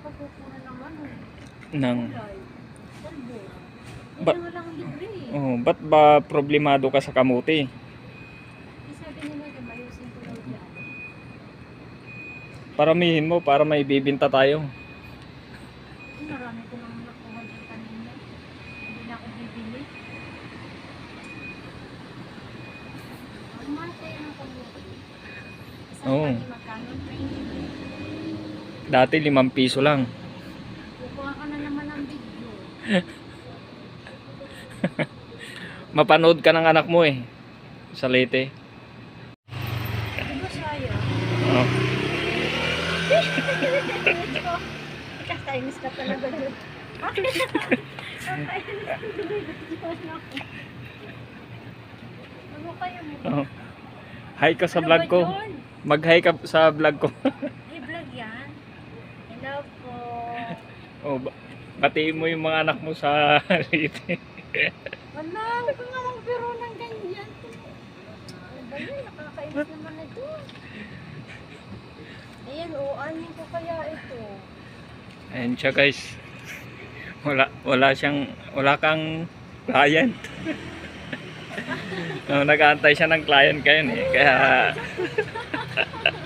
ang pagkukuha ng ano. Kalbo. Eh, Ba- walang libre eh. oh, ba't ba problemado ka sa kamuti? Eh, Sabi nila, diba, ayusin ko daw dyan. Paramihin mo para may bibinta tayo. Eh, Marami ko nang nakuha dyan kanina. Hindi na ako bibili. Ang mahal kaya ng kamuti. Isang Oo. kali magkano? 20. Dati limang piso lang. Kukuha ka na naman ng video. Mapanood ka ng anak mo eh. Sa Leyte. Di ba saya? Oh. Kakainis ka talaga dyan. Ano kayo mo? Oh. Hi ka sa Ano vlog ko. Mag-hi ka sa vlog ko. May vlog yan? Hello po. Oh, ba- batiin mo yung mga anak mo sa Leyte. Wala, huwag ka nga magbiro ng ganyan. Ano yun? Nakakainis naman ito. Ayan, o, anin ko kaya ito. Ayan siya guys. Wala, wala siyang, wala kang client. no, nag-aantay siya ng client kayo eh. Kaya,